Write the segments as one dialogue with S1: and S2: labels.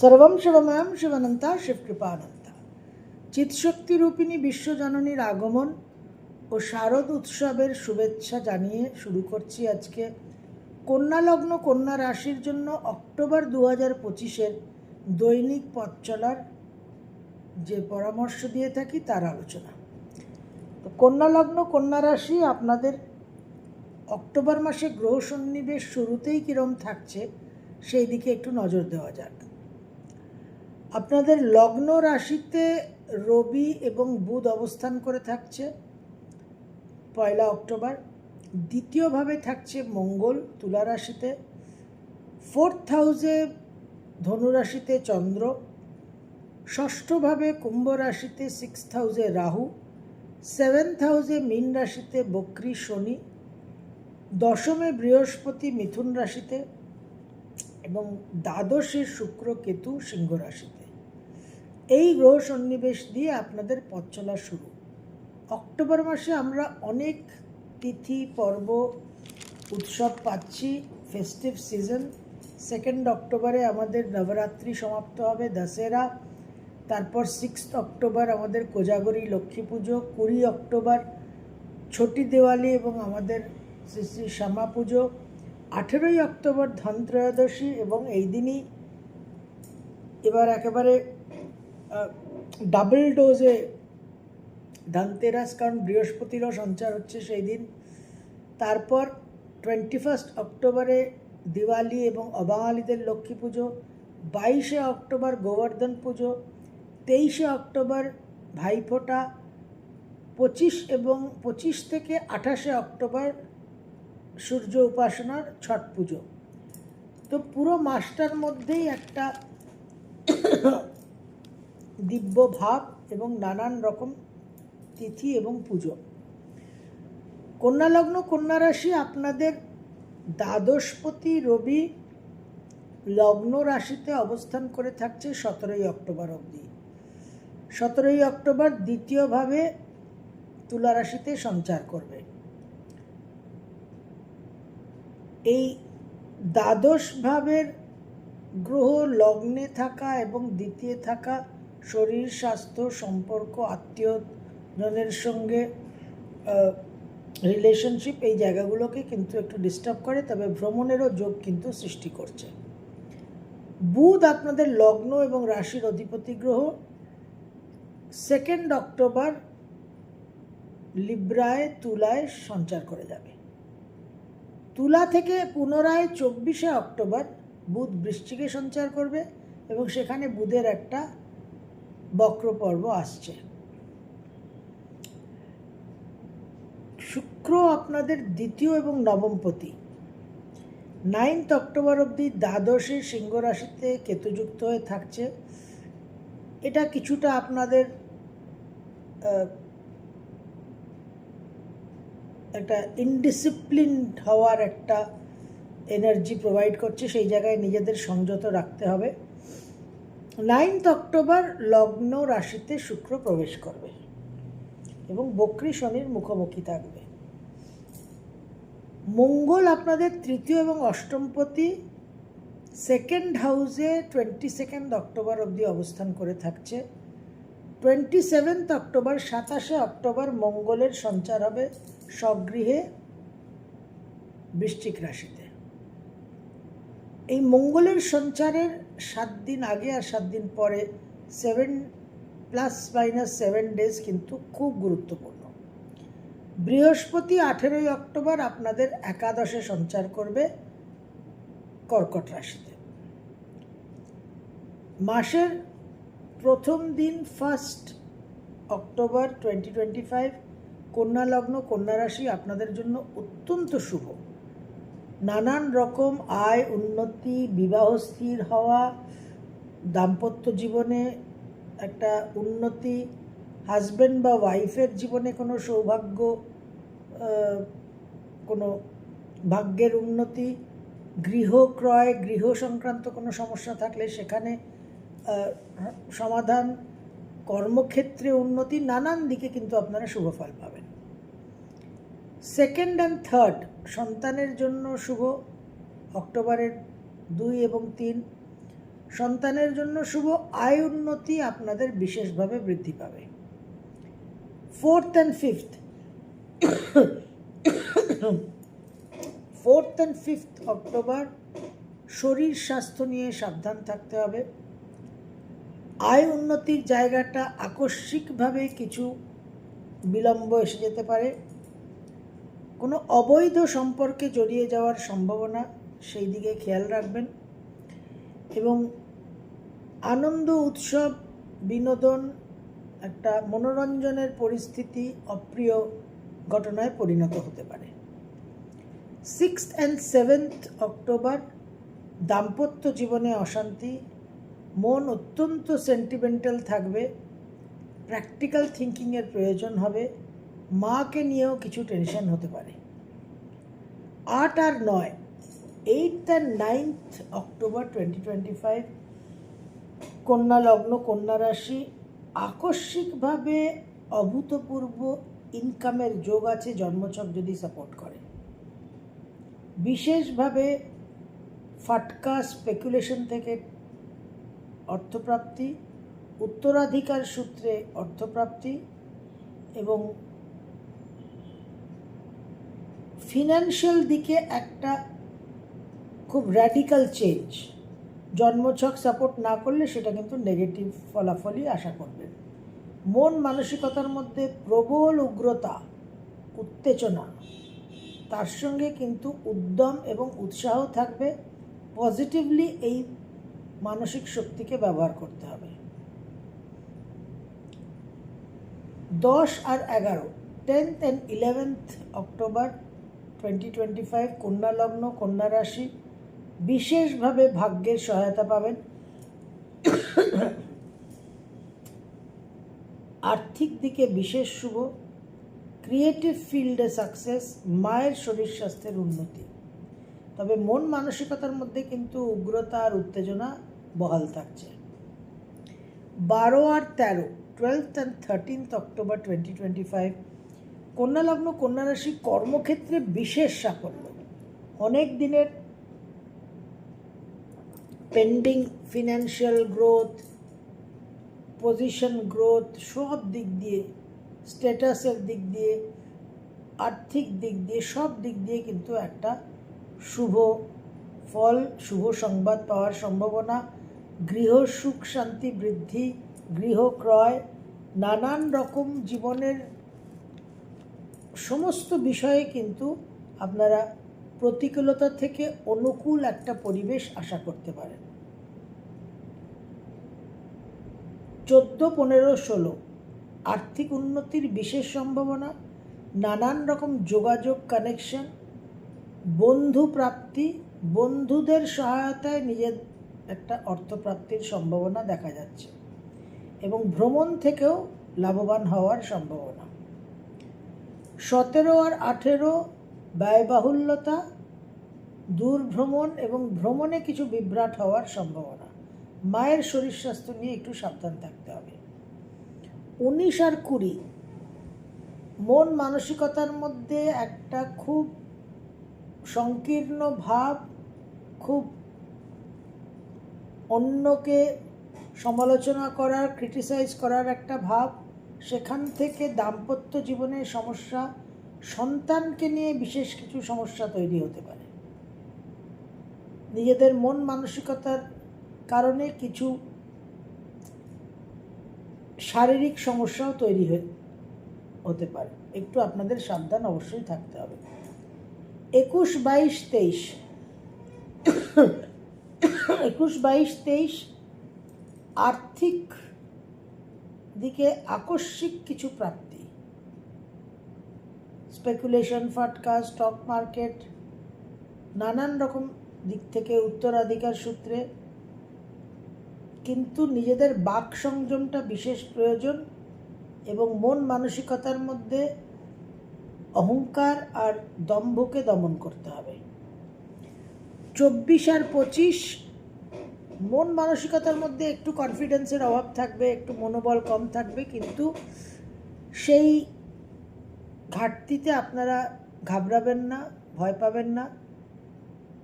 S1: সর্বম শিবময়ম শিবানন্তা শিবকৃপানন্তা। চিৎশক্তিরূপিণী বিশ্বজননীর আগমন ও শারদ উৎসবের শুভেচ্ছা জানিয়ে শুরু করছি আজকে কন্যা লগ্ন কন্যা রাশির জন্য অক্টোবর দু হাজার পঁচিশের দৈনিক পথ চলার যে পরামর্শ দিয়ে থাকি তার আলোচনা। তো কন্যা লগ্ন কন্যা রাশি আপনাদের অক্টোবর মাসে গ্রহ সন্নিবেশ শুরুতেই কীরম থাকছে সেই দিকে একটু নজর দেওয়া যাক। আপনাদের লগ্ন রাশিতে রবি এবং বুধ অবস্থান করে থাকছে পয়লা অক্টোবর। দ্বিতীয়ভাবে থাকছে মঙ্গল তুলা রাশিতে। ফোর্থ হাউসে ধনুরাশিতে চন্দ্র। ষষ্ঠভাবে কুম্ভ রাশিতে সিক্সথ হাউসে রাহু। সেভেন্থ হাউসে মীন রাশিতে বক্রী শনি। দশমে বৃহস্পতি মিথুন রাশিতে এবং দ্বাদশে শুক্র কেতু সিংহ রাশিতে। এই গ্রহ সন্নিবেশ দিয়ে আপনাদের পথ চলা শুরু। অক্টোবর মাসে আমরা অনেক তিথি, পর্ব, উৎসব পাচ্ছি। ফেস্টিভ সিজন সেকেন্ড অক্টোবরে আমাদের নবরাত্রি সমাপ্ত হবে দশেরা। তারপর সিক্স অক্টোবর আমাদের কোজাগরি লক্ষ্মী পুজো, কুড়ি অক্টোবর ছোটি দেওয়ালি এবং আমাদের শ্রী শ্রী শ্যামা পুজো। আঠেরোই অক্টোবর ধনত্রয়োদশী এবং এই দিনই এবার একেবারে ডাবল ডোজে ধনতেরাস, কারণ বৃহস্পতিরও সঞ্চার হচ্ছে সেই দিন। তারপর টোয়েন্টি ফার্স্ট অক্টোবরে দিওয়ালি এবং অবাঙালিদের লক্ষ্মী পুজো, বাইশে অক্টোবর গোবর্ধন পুজো, তেইশে অক্টোবর ভাইফোঁটা, পঁচিশ এবং পঁচিশ থেকে আঠাশে অক্টোবর সূর্য উপাসনার ছট পুজো। তো পুরো মাসটার মধ্যেই একটা দিব্য ভাব এবং নানান রকম তিথি এবং পুজো। কন্যা লগ্ন কন্যা রাশি আপনাদের দ্বাদশপতি রবি লগ্ন রাশিতে অবস্থান করে থাকছে সতেরোই অক্টোবর অবধি। সতেরোই অক্টোবর দ্বিতীয়ভাবে তুলা রাশিতে সঞ্চার করবে। এই দ্বাদশ ভাবের গ্রহ লগ্নে থাকা এবং দ্বিতীয় থাকা শরীর স্বাস্থ্য সম্পর্ক, আত্মীয়জনের সঙ্গে রিলেশনশিপ এই জায়গাগুলোকে কিন্তু একটু ডিস্টার্ব করে, তবে ভ্রমণেরও যোগ কিন্তু সৃষ্টি করছে। বুধ আপনাদের লগ্ন এবং রাশির অধিপতি গ্রহ। সেকেন্ড অক্টোবর লিব্রায় তুলায় সঞ্চার করে যাবে। তুলা থেকে পুনরায় চব্বিশে অক্টোবর বুধ বৃশ্চিকে সঞ্চার করবে এবং সেখানে বুধের একটা বক্র পর্ব আসছে। শুক্র আপনাদের দ্বিতীয় এবং নবমপতি নাইনথ অক্টোবর অবধি দ্বাদশে সিংহ রাশিতে কেতুযুক্ত হয়ে থাকছে। এটা কিছুটা আপনাদের একটা ইনডিসিপ্লিন হওয়ার একটা এনার্জি প্রোভাইড করছে। সেই জায়গায় নিজেদের সংযত রাখতে হবে। নাইনথ অক্টোবর লগ্ন রাশিতে শুক্র প্রবেশ করবে এবং বক্রী শনির মুখোমুখি থাকবে। মঙ্গল আপনাদের তৃতীয় এবং অষ্টমপতি সেকেন্ড হাউসে টোয়েন্টি সেকেন্ড অক্টোবর অবধি অবস্থান করে থাকছে। টোয়েন্টি সেভেন্থ অক্টোবর সাতাশে অক্টোবর মঙ্গলের সঞ্চার হবে স্বগৃহে বৃশ্চিক রাশিতে। এই মঙ্গলের সঞ্চারের সাত দিন আগে আর সাত দিন পরে seven plus minus seven days কিন্তু খুব গুরুত্বপূর্ণ। বৃহস্পতি আঠেরোই অক্টোবর আপনাদের একাদশে সঞ্চার করবে কর্কট রাশিতে। মাসের প্রথম দিন first October twenty twenty five কন্যা লগ্ন, কন্যা রাশি আপনাদের জন্য অত্যন্ত শুভ। নানান রকম আয় উন্নতি, বিবাহ স্থির হওয়া, দাম্পত্য জীবনে একটা উন্নতি হাজব্যান্ড বা ওয়াইফের জীবনে কোনো সৌভাগ্য কোনো ভাগ্যের উন্নতি, গৃহ ক্রয়, গৃহ সংক্রান্ত কোনো সমস্যা থাকলে সেখানে সমাধান, কর্মক্ষেত্রে উন্নতি, নানান দিকে কিন্তু আপনারা শুভ ফল পাবেন। সেকেন্ড অ্যান্ড থার্ড সন্তানের জন্য শুভ অক্টোবরের দুই এবং তিন। সন্তানের জন্য শুভ আয় উন্নতি আপনাদের বিশেষভাবে বৃদ্ধি পাবে। Fourth and fifth. Fourth and fifth October শরীর স্বাস্থ্য নিয়ে সাবধান থাকতে হবে। আয় উন্নতির জায়গাটা আকস্মিকভাবে কিছু বিলম্ব এসে যেতে পারে। কোনো অবৈধ সম্পর্কে জড়িয়ে যাওয়ার সম্ভাবনা সেই দিকে খেয়াল রাখবেন এবং আনন্দ, উৎসব, বিনোদন একটা মনোরঞ্জনের পরিস্থিতি অপ্রিয় ঘটনায় পরিণত হতে পারে। সিক্সথ অ্যান্ড সেভেন্থ অক্টোবর, দাম্পত্য জীবনে অশান্তি, মন অত্যন্ত সেন্টিমেন্টাল থাকবে প্র্যাকটিক্যাল থিঙ্কিংয়ের প্রয়োজন হবে মাকে নিয়েও কিছু টেনশন হতে পারে। আট আর নয় eight and ninth October twenty twenty five কন্যা লগ্ন, কন্যা রাশি, আকস্মিকভাবে অভূতপূর্ব ইনকামের যোগ আছে, জন্মছক যদি সাপোর্ট করে। বিশেষভাবে ফাটকা স্পেকুলেশন থেকে অর্থপ্রাপ্তি, উত্তরাধিকার সূত্রে অর্থপ্রাপ্তি এবং ফিনান্সিয়াল দিকে একটা খুব র্যাডিক্যাল চেঞ্জ জন্মছক সাপোর্ট না করলে সেটা কিন্তু নেগেটিভ ফলাফলই আশা করবেন মন মানসিকতার মধ্যে প্রবল উগ্রতা, উত্তেজনা, তার সঙ্গে কিন্তু উদ্যম এবং উৎসাহ থাকবে। পজিটিভলি এই মানসিক শক্তিকে ব্যবহার করতে হবে। দশ আর এগারো tenth and eleventh October twenty twenty five কন্যা লগ্ন, কন্যা রাশি বিশেষভাবে ভাগ্যের সহায়তা পাবেন। আর্থিক দিকে বিশেষ শুভ। ক্রিয়েটিভ ফিল্ডে সাকসেস মায়ের শরীর স্বাস্থ্যের উন্নতি। তবে মন মানসিকতার মধ্যে কিন্তু উগ্রতা আর উত্তেজনা বহাল থাকছে। বারো আর তেরো twelfth and thirteenth October twenty twenty five কন্যা লগ্ন, কন্যা রাশি কর্মক্ষেত্রে বিশেষ সাফল্য। অনেক দিনের pending financial growth position growth সব দিক দিয়ে স্ট্যাটাসের দিক দিয়ে, আর্থিক দিক দিয়ে, সব দিক দিয়ে কিন্তু একটা শুভ ফল, শুভ সংবাদ পাওয়ার সম্ভাবনা। গৃহ সুখ শান্তি বৃদ্ধি, গৃহ ক্রয়, নানান রকম জীবনের সমস্ত বিষয়ে কিন্তু আপনারা প্রতিকূলতা থেকে অনুকূল একটা পরিবেশ আশা করতে পারেন। চোদ্দ, পনেরো, ষোলো, আর্থিক উন্নতির বিশেষ সম্ভাবনা, নানান রকম যোগাযোগ কানেকশন, বন্ধু প্রাপ্তি, বন্ধুদের সহায়তায় নিজের একটা অর্থপ্রাপ্তির সম্ভাবনা দেখা যাচ্ছে এবং ভ্রমণ থেকেও লাভবান হওয়ার সম্ভাবনা। সতেরো আর আঠেরো ব্যয়বাহুল্যতা দূর ভ্রমণ এবং ভ্রমণে কিছু বিভ্রাট হওয়ার সম্ভাবনা। মায়ের শরীর স্বাস্থ্য নিয়ে একটু সাবধান থাকতে হবে। উনিশ আর কুড়ি। মন মানসিকতার মধ্যে একটা খুব সংকীর্ণ ভাব, খুব অন্যকে সমালোচনা করার, ক্রিটিসাইজ করার একটা ভাব সেখান থেকে দাম্পত্য জীবনের সমস্যা, সন্তানকে নিয়ে বিশেষ কিছু সমস্যা তৈরি হতে পারে। নিজেদের মন মানসিকতার কারণে কিছু শারীরিক সমস্যাও তৈরি হয়ে হতে পারে। একটু আপনাদের সাবধান অবশ্যই থাকতে হবে। একুশ বাইশ তেইশ। একুশ বাইশ তেইশ আর্থিক দিকে আকস্মিক কিছু প্রাপ্তি। স্পেকুলেশন, ফাটকা, স্টক মার্কেট, নানান রকম দিক থেকে উত্তরাধিকার সূত্রে। কিন্তু নিজেদের বাক সংযমটা বিশেষ প্রয়োজন এবং মন মানসিকতার মধ্যে অহংকার আর দম্ভকে দমন করতে হবে। চব্বিশ আর পঁচিশ মন মানসিকতার মধ্যে একটু কনফিডেন্সের অভাব থাকবে, একটু মনোবল কম থাকবে, কিন্তু সেই ঘাটতিতে আপনারা ঘাবড়াবেন না, ভয় পাবেন না।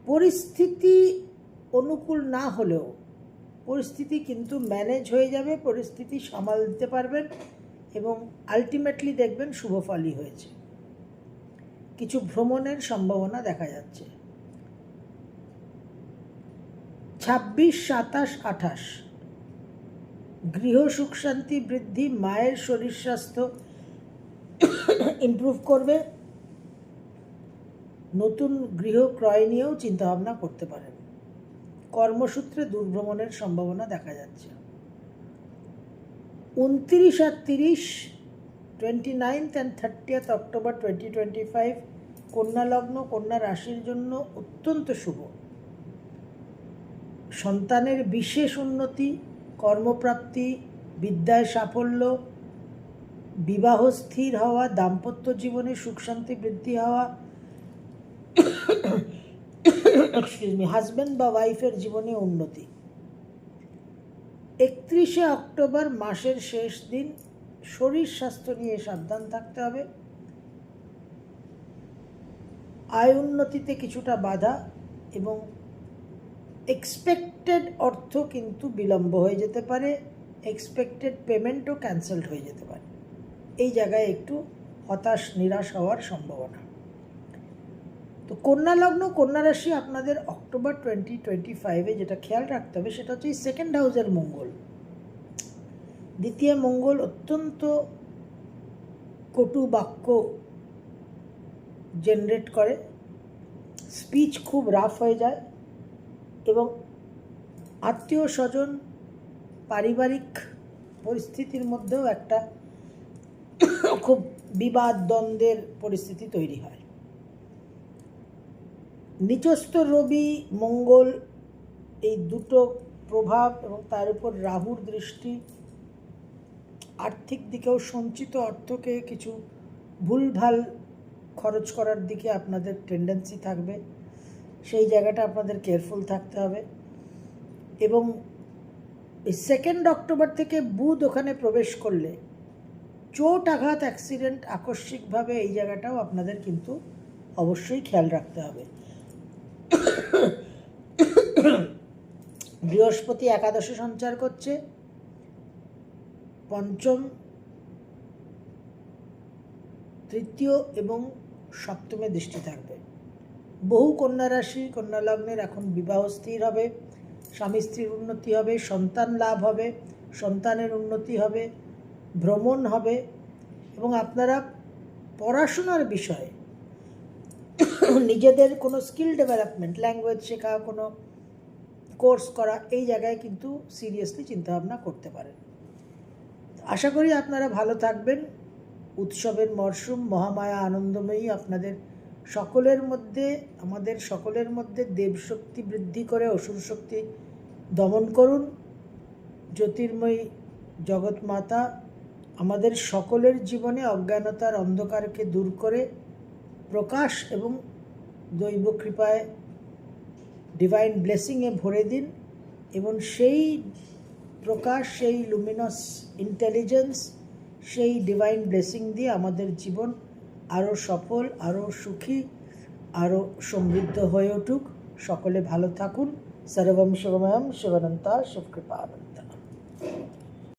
S1: পরিস্থিতি অনুকূল না হলেও, পরিস্থিতি কিন্তু ম্যানেজ হয়ে যাবে, পরিস্থিতি সামাল দিতে পারবেন এবং আলটিমেটলি দেখবেন শুভ ফলই হয়েছে। কিছু ভ্রমণের সম্ভাবনা দেখা যাচ্ছে। ছাব্বিশ, সাতাশ, আঠাশ। গৃহ সুখ শান্তি বৃদ্ধি, মায়ের শরীর স্বাস্থ্য ইমপ্রুভ করবে। নতুন গৃহ ক্রয় নিয়েও চিন্তাভাবনা করতে পারেন। কর্মসূত্রে দূরভ্রমণের সম্ভাবনা দেখা যাচ্ছে। উনত্রিশ আর তিরিশ twenty ninth and thirtieth October twenty twenty five কন্যা লগ্ন, কন্যা রাশির জন্য অত্যন্ত শুভ। সন্তানের বিশেষ উন্নতি, কর্মপ্রাপ্তি, বিদ্যায় সাফল্য, বিবাহ স্থির হওয়া, দাম্পত্য জীবনে সুখ শান্তি বৃদ্ধি হওয়া হাজব্যান্ড বা ওয়াইফের জীবনে উন্নতি। একত্রিশে অক্টোবর মাসের শেষ দিন, শরীর স্বাস্থ্য নিয়ে সাবধান থাকতে হবে। আয় উন্নতিতে কিছুটা বাধা এবং এক্সপেক্টেড অর্থ কিন্তু বিলম্ব হয়ে যেতে পারে এক্সপেক্টেড পেমেন্টও ক্যান্সেলড হয়ে যেতে পারে। এই জায়গায় একটু হতাশ, নিরাশ হওয়ার সম্ভাবনা। তো কন্যা লগ্ন, কন্যা রাশি আপনাদের অক্টোবর টোয়েন্টি টোয়েন্টি ফাইভে যেটা খেয়াল রাখতে হবে, সেটা হচ্ছে সেকেন্ড হাউসের মঙ্গল। দ্বিতীয় মঙ্গল অত্যন্ত কটু বাক্য জেনারেট করে। স্পিচ খুব রাফ হয়ে যায়। আত্মীয় স্বজন পারিবারিক পরিস্থিতির মধ্যেও একটা খুব বিবাদ দ্বন্দ্বের পরিস্থিতি তৈরি হয়। নিচস্থ রবি, মঙ্গল এই দুটো প্রভাব এবং তার উপর রাহুর দৃষ্টি আর্থিক দিকেও সঞ্চিত অর্থকে কিছু ভুলভাল খরচ করার দিকে আপনাদের টেন্ডেন্সি থাকবে। সেই জায়গাটা আপনাদের কেয়ারফুল থাকতে হবে। এবং সেকেন্ড অক্টোবর থেকে বুধ ওখানে প্রবেশ করলে চোট আঘাত অ্যাক্সিডেন্ট আকস্মিকভাবে এই জায়গাটাও আপনাদের কিন্তু অবশ্যই খেয়াল রাখতে হবে। বৃহস্পতি একাদশে সঞ্চার করছে। পঞ্চম, তৃতীয় এবং সপ্তমে দৃষ্টি থাকবে। বহু কন্যা রাশি, কন্যা লগ্নের এখন বিবাহ স্থির হবে, স্বামী স্ত্রীর উন্নতি হবে, সন্তান লাভ হবে, সন্তানের উন্নতি হবে, ভ্রমণ হবে এবং আপনারা পড়াশোনার বিষয়ে নিজেদের কোনো স্কিল ডেভেলপমেন্ট ল্যাঙ্গুয়েজ শেখা, কোনো কোর্স করা, এই জায়গায় কিন্তু সিরিয়াসলি চিন্তাভাবনা করতে পারেন। আশা করি আপনারা ভালো থাকবেন। উৎসবের মরশুম, মহামায়া, আনন্দময়ী আপনাদের সকলের মধ্যে, আমাদের সকলের মধ্যে দেবশক্তি বৃদ্ধি করে, অসুর শক্তি দমন করুন। জ্যোতির্ময়ী জগৎ মাতা আমাদের সকলের জীবনে অজ্ঞানতার অন্ধকারকে দূর করে প্রকাশ এবং দৈব কৃপায় ডিভাইন ব্লেসিংয়ে ভরে দিন এবং সেই প্রকাশ, সেই লুমিনাস ইন্টেলিজেন্স সেই ডিভাইন ব্লেসিং দিয়ে আমাদের জীবন আরও সফল আরও সুখী আরও সমৃদ্ধ হয়ে উঠুক। সকলে ভালো থাকুন। সর্বম শিবময়ম শিবানন্তা শিবকৃপা